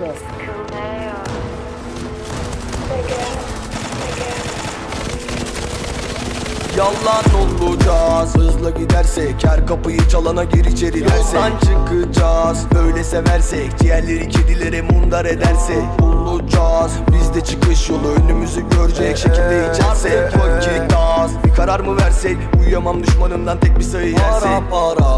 buraya. Yalan olacağız. Hızla gidersek her kapıyı çalana gir içeri dersek. Yoldan çıkacağız Öyle seversek. Ciğerleri kedilere mundar edersek. Olacağız Bizde çıkış yolu önümüzü görecek ee, Şekilde içersek. Vakit az Bir karar mı versek? Uyuyamam düşmanımdan tek bir sayı yersek. Para para.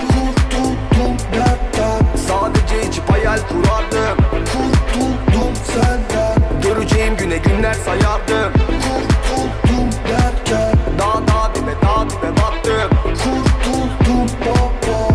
Kurtuldum dertten Sadece içip hayal kurardım. Kurtuldum senden. Göreceğim güne günler sayardım. Kurtuldum derken. Dağ dağ dibe dağ dibe battım. Kurtuldum baba.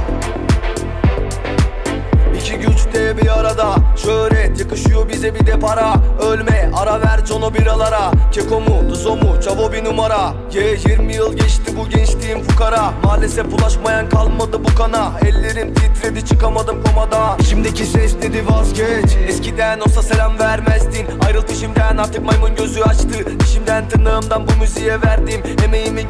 İki güç de bir arada Şöhret yakışıyor bize bir de para. Ölme ara ver Jono biralara. Keko mu Duzo mu Çavo bir numara. Ye 20 yıl geçti bu gençliğim fukara. Maalesef ulaşmayan kalmadı bu kana. Ellerim titredi çıkamadım komadan İçimdeki ses dedi vazgeç. Eskiden olsa selam vermezdin. Ayrıl dişimden artık maymun gözü açtı. Dişimden tırnağımdan bu müziğe verdim. Emeğimin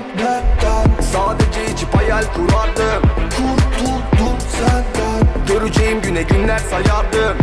hayal kurardım. Kurtuldum senden. Göreceğim güne günler sayardım